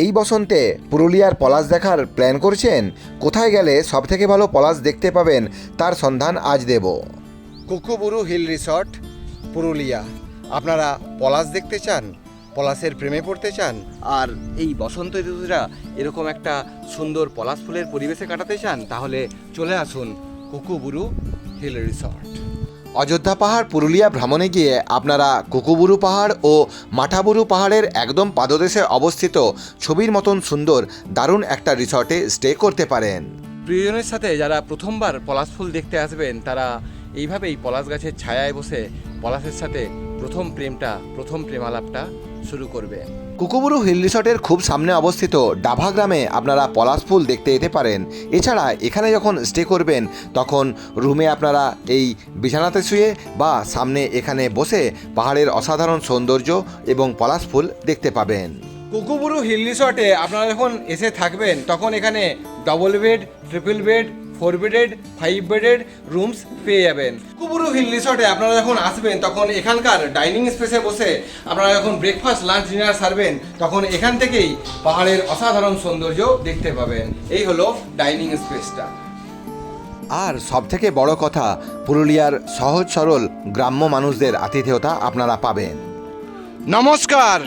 এই বসন্তে পুরুলিয়ার পলাশ দেখার প্ল্যান করছেন। কোথায় গেলে সবথেকে ভালো পলাশ দেখতে পাবেন তার সন্ধান আজ দেব। Kukuburu hill resort, Purulia. আপনারা পলাশ দেখতে চান, পলাশের প্রেমে পড়তে চান, আর এই বসন্ত ঋতুটা এরকম একটা সুন্দর পলাশ ফুলের পরিবেশে কাটাতে চান, তাহলে চলে আসুন কুকুবুরু হিল রিসর্ট। অযোধ্যা পাহাড় পুরুলিয়া ভ্রমণে গিয়ে আপনারা কুকুবুরু পাহাড় ও মাঠাবুরু পাহাড়ের একদম পাদদেশে অবস্থিত ছবির মতন সুন্দর, দারুণ একটা রিসর্টে স্টে করতে পারেন। প্রিয়জনের সাথে যারা প্রথমবার পলাশ ফুল দেখতে আসবেন, তারা এইভাবেই পলাশ গাছের ছায়ায় বসে পলাশের সাথে প্রথম প্রেমটা, প্রথম প্রেমালাপটা শুরু করবে। কুকুবুরু হিল রিসর্টের খুব সামনে অবস্থিত ডাভা গ্রামে আপনারা পলাশ ফুল দেখতে যেতে পারেন। এছাড়া এখানে যখন স্টে করবেন, তখন রুমে আপনারা এই বিছানাতে শুয়ে বা সামনে এখানে বসে পাহাড়ের অসাধারণ সৌন্দর্য এবং পলাশ ফুল দেখতে পাবেন। কুকুবুরু হিল রিসর্টে আপনারা যখন এসে থাকবেন, তখন এখানে double bed triple bed four bedded five bedded rooms পেয়ে যাবেন। কুকুবুরু হিল রিসর্টে আপনারা যখন আসবেন তখন এখানকার ডাইনিং স্পেসে বসে আপনারা যখন ব্রেকফাস্ট লাঞ্চ ডিনার সারবেন তখন এখান থেকেই পাহাড়ের অসাধারণ সৌন্দর্য দেখতে পাবেন। এই হলো ডাইনিং স্পেসটা। আর সব থেকে বড় কথা পুরুলিয়ার সহজ সরল গ্রাম্য মানুষদের আতিথেয়তা আপনারা পাবেন। নমস্কার!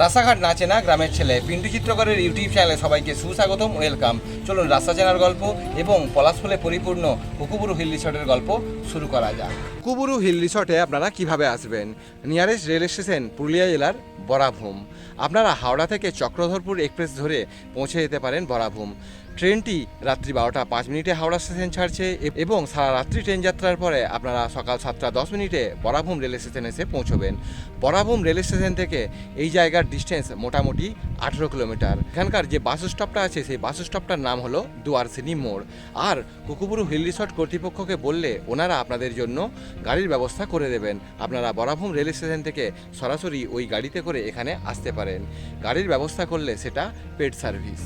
রাস্তাঘাট না চেনা গ্রামের ছেলে পিন্টু চিত্রকরের ইউটিউব চ্যানেলে সবাইকে সুস্বাগতম, ওয়েলকাম। চলুন রাস্তা চেনার গল্প এবং পলাশ ফুলে পরিপূর্ণ কুকুবুরু হিল রিসর্টের গল্প শুরু করা যাক। কুকুবুরু হিল রিসর্টে আপনারা কীভাবে আসবেন? নিয়ারেস্ট রেল স্টেশন, পুরুলিয়া জেলার বরাভূম। আপনারা হাওড়া থেকে চক্রধরপুর এক্সপ্রেস ধরে পৌঁছে যেতে পারেন বরাভূম। ট্রেনটি রাত্রি বারোটা পাঁচ মিনিটে হাওড়া স্টেশন ছাড়ছে এবং সারা রাত্রি ট্রেন যাত্রার পরে আপনারা সকাল সাতটা দশ মিনিটে বরাভূম রেল স্টেশন এসে পৌঁছবেন। বরাভূম রেল স্টেশন থেকে এই জায়গার ডিস্টেন্স মোটামুটি আঠেরো কিলোমিটার। এখানকার যে বাস স্টপটা আছে, সেই বাস স্টপটার নাম হলো দুয়ারসিনি মোড়। আর কুকুবুরু হিল রিসর্ট কর্তৃপক্ষকে বললে ওনারা আপনাদের জন্য গাড়ির ব্যবস্থা করে দেবেন। আপনারা বরাভূম রেল স্টেশন থেকে সরাসরি ওই গাড়িতে করে এখানে আসতে পারেন। গাড়ির ব্যবস্থা করলে সেটা পেড সার্ভিস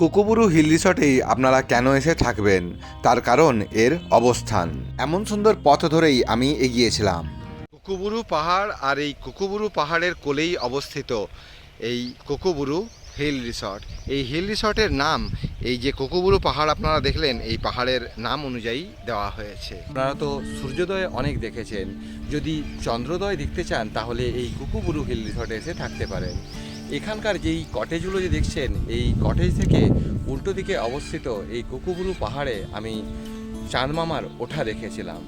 কুকুবুরু হিল রিসর্টেই আপনারা কেন এসে থাকবেন? তার কারণ এর অবস্থান। এমন সুন্দর পথ ধরেই আমি এগিয়েছিলাম। কুকুবুরু পাহাড় আর এই কুকুবুরু পাহাড়ের কোলেই অবস্থিত এই কুকুবুরু হিল রিসর্ট। এই হিল রিসর্টের নাম, এই যে কুকুবুরু পাহাড় আপনারা দেখলেন, এই পাহাড়ের নাম অনুযায়ী দেওয়া হয়েছে। আপনারা তো সূর্যোদয় অনেক দেখেছেন। যদি চন্দ্রোদয় দেখতে চান, তাহলে এই কুকুবুরু হিল রিসর্টে এসে থাকতে পারেন। এখানকার যেই কটেজগুলো যে দেখছেন, এই কটেজ থেকে উল্টো দিকে অবস্থিত এই কুকুবুরু পাহাড়ে আমি চাঁদমামার ওঠা রেখেছিলাম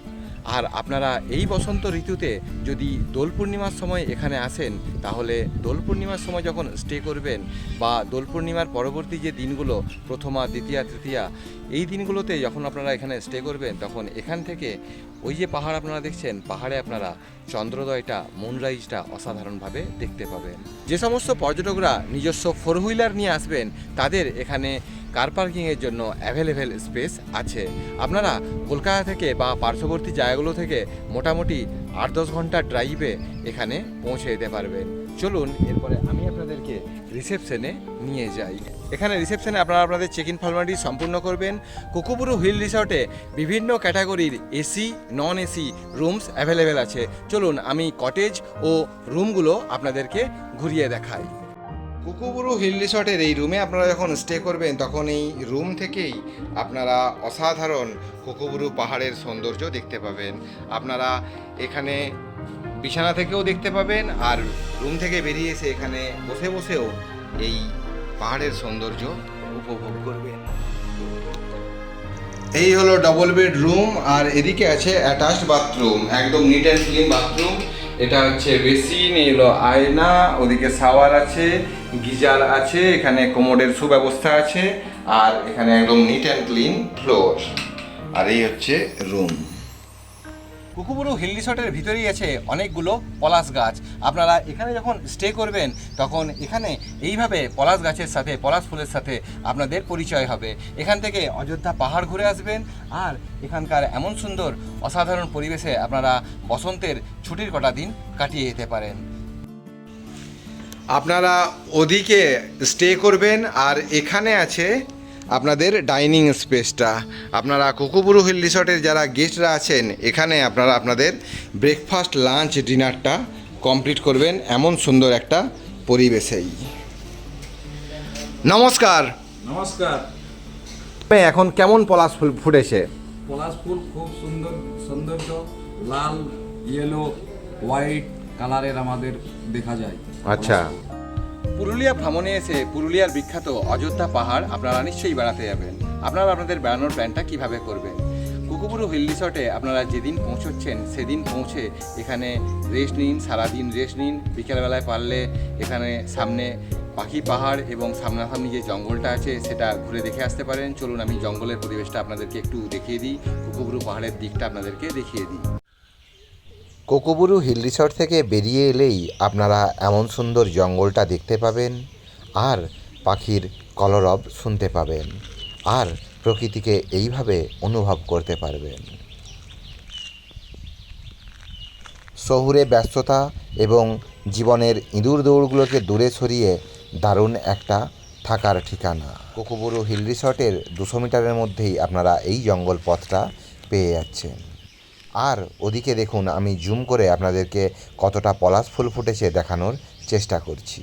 আর আপনারা এই বসন্ত ঋতুতে যদি দোল পূর্ণিমার সময় এখানে আসেন, তাহলে দোল পূর্ণিমার সময় যখন স্টে করবেন বা দোল পূর্ণিমার পরবর্তী যে দিনগুলো, প্রথমা, দ্বিতীয়া, তৃতীয়া, এই দিনগুলোতে যখন আপনারা এখানে স্টে করবেন, তখন এখান থেকে ওই যে পাহাড় আপনারা দেখছেন, পাহাড়ে আপনারা চন্দ্রোদয়টা মুনরাইজটা অসাধারণভাবে দেখতে পাবেন। যে সমস্ত পর্যটকরা নিজস্ব ফোর হুইলার নিয়ে আসবেন, তাদের এখানে কার পার্কিংয়ের জন্য অ্যাভেলেবেল স্পেস আছে। আপনারা কলকাতা থেকে বা পার্শ্ববর্তী জায়গাগুলো থেকে মোটামুটি আট দশ ঘণ্টা ড্রাইভে এখানে পৌঁছে যেতে পারবেন। চলুন, এরপরে আমি আপনাদেরকে রিসেপশনে নিয়ে যাই। এখানে রিসেপশনে আপনারা আপনাদের চেক ইন ফর্মালিটি সম্পূর্ণ করবেন। কুকুবুরু হিল রিসর্টে বিভিন্ন ক্যাটাগরির AC non AC rooms available আছে। চলুন, আমি কটেজ ও রুমগুলো আপনাদেরকে ঘুরিয়ে দেখাই। কুকুবুরু হিল রিসর্টের এই রুমে আপনারা যখন স্টে করবেন, তখন এই রুম থেকেই আপনারা অসাধারণ কুকুবুরু পাহাড়ের সৌন্দর্য দেখতে পাবেন। আপনারা এখানে বিছানা থেকেও দেখতে পাবেন আর রুম থেকে বেরিয়ে এসে এখানে বসে বসেও এই পাহাড়ের সৌন্দর্য উপভোগ করবেন। এই হলো ডবল বেড রুম আর এদিকে আছে অ্যাটাচড বাথরুম একদম নিট অ্যান্ড ক্লিন বাথরুম এটা হচ্ছে বেসিন, এলো আয়না, ওদিকে সাওয়ার আছে, গিজার আছে, এখানে কোমোডের সুব্যবস্থা আছে, আর এখানে একদম নিট অ্যান্ড ক্লিন ফ্লোর আর এই হচ্ছে রুম কুকুবুরু হিল রিসর্টের ভিতরেই আছে অনেকগুলো পলাশ গাছ। আপনারা এখানে যখন স্টে করবেন, তখন এখানে এইভাবে পলাশ গাছের সাথে, পলাশ ফুলের সাথে আপনাদের পরিচয় হবে। এখান থেকে অযোধ্যা পাহাড় ঘুরে আসবেন আর এখানকার এমন সুন্দর অসাধারণ পরিবেশে আপনারা বসন্তের ছুটির কটা দিন কাটিয়ে যেতে পারেন। আপনারা ওদিকে স্টে করবেন আর এখানে আছে আপনাদের ডাইনিং স্পেসটা আপনারা কুকুবুরু হিল রিসর্টের যারা গেস্টরা আছেন এখানে আপনারা আপনাদের ব্রেকফাস্ট লাঞ্চ ডিনারটা কমপ্লিট করবেন এমন সুন্দর একটা পরিবেশেই। নমস্কার। নমস্কার। এখন কেমন পলাশ ফুল ফুটেছে? পলাশ ফুল খুব সুন্দর সৌন্দর্য লাল ইয়েলো হোয়াইট কালারের আমাদের দেখা যায়। আচ্ছা। পুরুলিয়া ভ্রমণে এসে পুরুলিয়ার বিখ্যাত অযোধ্যা পাহাড় আপনারা নিশ্চয়ই বেড়াতে যাবেন। আপনারা আপনাদের বেড়ানোর প্ল্যানটা কীভাবে করবেন? কুকুবুরু হিল রিসর্টে আপনারা যেদিন পৌঁছচ্ছেন, সেদিন পৌঁছে এখানে রেস্ট নিন, সারাদিন রেস্ট নিন। বিকেলবেলায় পারলে এখানে সামনে পাখি পাহাড় এবং সামনাসামনি যে জঙ্গলটা আছে, সেটা ঘুরে দেখে আসতে পারেন। চলুন আমি জঙ্গলের পরিবেশটা আপনাদেরকে একটু দেখিয়ে দিই। কুকুবুরু পাহাড়ের দিকটা আপনাদেরকে দেখিয়ে দিই। কোকোবুরু হিল রিসর্ট থেকে বেরিয়ে এলেই আপনারা এমন সুন্দর জঙ্গলটা দেখতে পাবেন, আর পাখির কলরব শুনতে পাবেন, আর প্রকৃতিকে এইভাবে অনুভব করতে পারবেন। শহুরে ব্যস্ততা এবং জীবনের ইঁদুর দৌড়গুলোকে দূরে সরিয়ে দারুণ একটা থাকার ঠিকানা। কোকোবুরু হিল রিসর্টের দুশো মিটারের মধ্যেই আপনারা এই জঙ্গল পথটা পেয়ে যাচ্ছেন। আর ওদিকে দেখুন, আমি জুম করে আপনাদেরকে কতটা পলাশ ফুল ফুটেছে দেখানোর চেষ্টা করছি।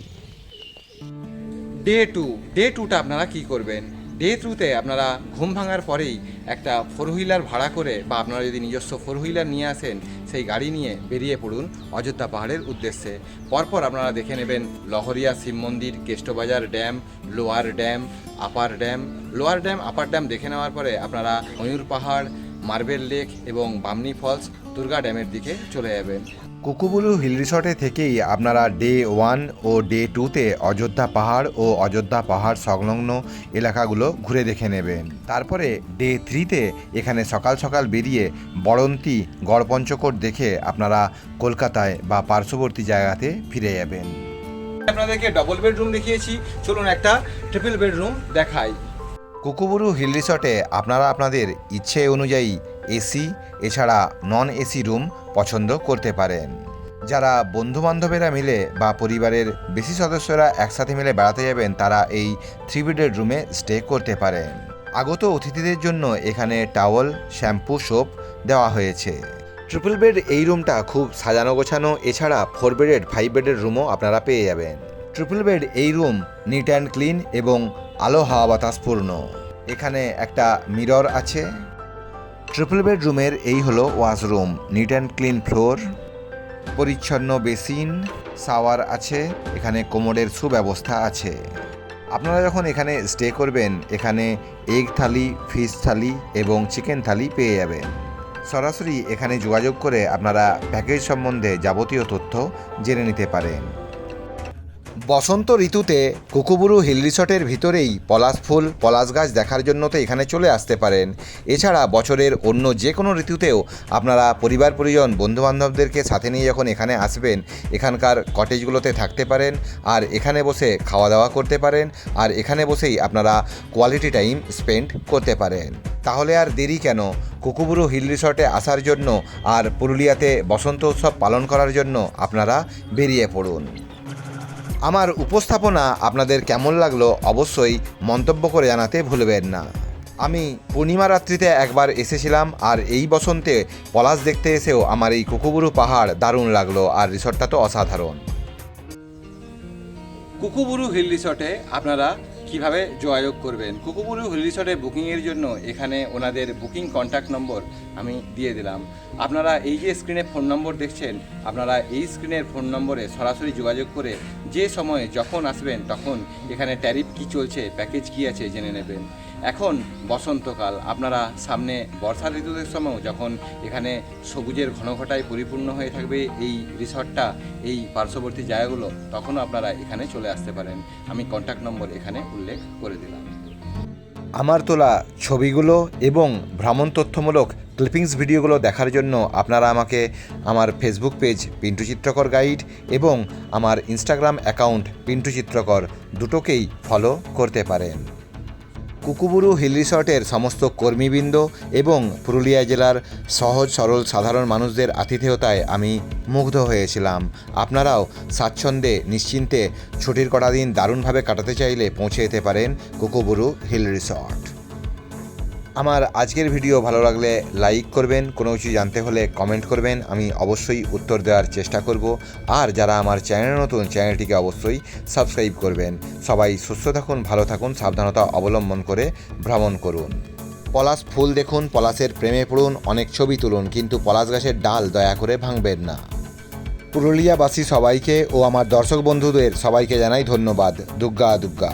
ডে টু ডে টুটা আপনারা কি করবেন? ডে টুতে আপনারা ঘুম ভাঙার পরেই একটা ফোর হুইলার ভাড়া করে বা আপনারা যদি নিজস্ব ফোর হুইলার নিয়ে আসেন, সেই গাড়ি নিয়ে বেরিয়ে পড়ুন অযোধ্যা পাহাড়ের উদ্দেশ্যে। পরপর আপনারা দেখে নেবেন লহরিয়া, শিব মন্দির, Keshtobazar dam, lower dam, upper dam. Lower dam, upper dam দেখে নেওয়ার পরে আপনারা ময়ূর পাহাড় মার্বেল লেক এবং বামনি ফলস দুর্গা ড্যামের দিকে চলে যাবেন। কুকুবুরু হিল রিসর্টে থেকেই আপনারা ডে ওয়ান ও ডে টুতে অযোধ্যা পাহাড় ও অযোধ্যা পাহাড় সংলগ্ন এলাকাগুলো ঘুরে দেখে নেবেন। তারপরে ডে থ্রিতে এখানে সকাল সকাল বেরিয়ে বড়ন্তি গড়পঞ্চকোট দেখে আপনারা কলকাতায় বা পার্শ্ববর্তী জায়গাতে ফিরে যাবেন। আপনাদেরকে ডবল বেডরুম দেখিয়েছি। চলুন একটা ট্রিপল বেডরুম দেখাই। কুকুবুরু হিল রিসর্টে আপনারা আপনাদের ইচ্ছে অনুযায়ী এসি, এছাড়া নন এসি রুম পছন্দ করতে পারেন। যারা বন্ধুবান্ধবেরা মিলে বা পরিবারের বেশি সদস্যরা একসাথে মিলে বেড়াতে যাবেন, তারা এই থ্রি বেডের রুমে স্টে করতে পারেন। আগত অতিথিদের জন্য এখানে টাওয়েল শ্যাম্পু সোপ দেওয়া হয়েছে। ট্রিপল বেড এই রুমটা খুব সাজানো গোছানো, এছাড়া ফোর বেডের ফাইভ বেডের রুমও আপনারা পেয়ে যাবেন। ট্রিপল বেড এই রুম নিট অ্যান্ড ক্লিন এবং আলো হাওয়া বাতাসপূর্ণ। এখানে একটা মিরর আছে। ট্রিপল বেডরুমের এই হলো washroom, neat and clean floor, পরিচ্ছন্ন বেসিন, শাওয়ার আছে, এখানে কোমরের সুব্যবস্থা আছে। আপনারা যখন এখানে স্টে করবেন, এখানে এগ থালি, ফিশ থালি এবং চিকেন থালি পেয়ে যাবেন। সরাসরি এখানে যোগাযোগ করে আপনারা প্যাকেজ সম্বন্ধে যাবতীয় তথ্য জেনে নিতে পারেন। বসন্ত ঋতুতে কুকুবুরু হিল রিসর্টের ভিতরেই পলাশ ফুল, পলাশ গাছ দেখার জন্য তো এখানে চলে আসতে পারেন। এছাড়া বছরের অন্য যে কোনো ঋতুতেও আপনারা পরিবার, পরিজন, বন্ধুবান্ধবদেরকে সাথে নিয়ে যখন এখানে আসবেন, এখানকার কটেজগুলোতে থাকতে পারেন, আর এখানে বসে খাওয়া দাওয়া করতে পারেন, আর এখানে বসেই আপনারা কোয়ালিটি টাইম স্পেন্ড করতে পারেন। তাহলে আর দেরি কেন? কুকুবুরু হিল রিসর্টে আসার জন্য আর পুরুলিয়াতে বসন্ত উৎসব পালন করার জন্য আপনারা বেরিয়ে পড়ুন। আমার উপস্থাপনা আপনাদের কেমন লাগল অবশ্যই মন্তব্য করে জানাতে ভুলবেন না। আমি পূর্ণিমা রাত্রিতে একবার এসেছিলাম আর এই বসন্তে পলাশ দেখতে এসেও আমার এই কুকুবুরু পাহাড় দারুণ লাগল আর রিসর্টটা তো অসাধারণ। কুকুবুরু হিল রিসর্টে আপনারা কীভাবে যোগাযোগ করবেন? কুকুপুরু হিল রিসর্টে বুকিংয়ের জন্য এখানে ওনাদের বুকিং কন্ট্যাক্ট নম্বর আমি দিয়ে দিলাম। আপনারা এই যে স্ক্রিনে ফোন নম্বর দেখছেন, আপনারা এই স্ক্রিনের ফোন নম্বরে সরাসরি যোগাযোগ করে যে সময়ে যখন আসবেন তখন এখানে ট্যারিফ কী চলছে, প্যাকেজ কী আছে জেনে নেবেন। এখন বসন্তকাল। আপনারা সামনে বর্ষা ঋতুদের সময়ও যখন এখানে সবুজের ঘনঘটায় পরিপূর্ণ হয়ে থাকবে এই রিসর্টটা, এই পার্শ্ববর্তী জায়গাগুলো, তখনও আপনারা এখানে চলে আসতে পারেন। আমি কন্ট্যাক্ট নম্বর এখানে উল্লেখ করে দিলাম। আমার তোলা ছবিগুলো এবং ভ্রমণ তথ্যমূলক ক্লিপিংস ভিডিওগুলো দেখার জন্য আপনারা আমাকে আমার ফেসবুক পেজ পিন্টু চিত্রকর গাইড এবং আমার ইনস্টাগ্রাম অ্যাকাউন্ট পিন্টু চিত্রকর দুটোকেই ফলো করতে পারেন। কুকুবুরু হিল রিসর্টের সমস্ত কর্মীবৃন্দ এবং পুরুলিয়া জেলার সহজ সরল সাধারণ মানুষদের আতিথেয়তায় আমি মুগ্ধ হয়েছিলাম। আপনারাও স্বাচ্ছন্দ্যে, নিশ্চিন্তে ছুটির কটা দিন দারুণভাবে কাটাতে চাইলে পৌঁছে যেতে পারেন কুকুবুরু হিল রিসর্ট আমার আজকের ভিডিও ভালো লাগলে লাইক করবেন, কোনো কিছু জানতে হলে কমেন্ট করবেন, আমি অবশ্যই উত্তর দেওয়ার চেষ্টা করব। আর যারা আমার চ্যানেল নতুন, চ্যানেলটিকে অবশ্যই সাবস্ক্রাইব করবেন। সবাই সুস্থ থাকুন, ভালো থাকুন, সাবধানতা অবলম্বন করে ভ্রমণ করুন। পলাশ ফুল দেখুন, পলাশের প্রেমে পড়ুন, অনেক ছবি তুলুন, কিন্তু পলাশ গাছের ডাল দয়া করে ভাঙবেন না। পুরুলিয়াবাসী সবাইকে ও আমার দর্শক বন্ধুদের সবাইকে জানাই ধন্যবাদ। দুর্গা দুর্গা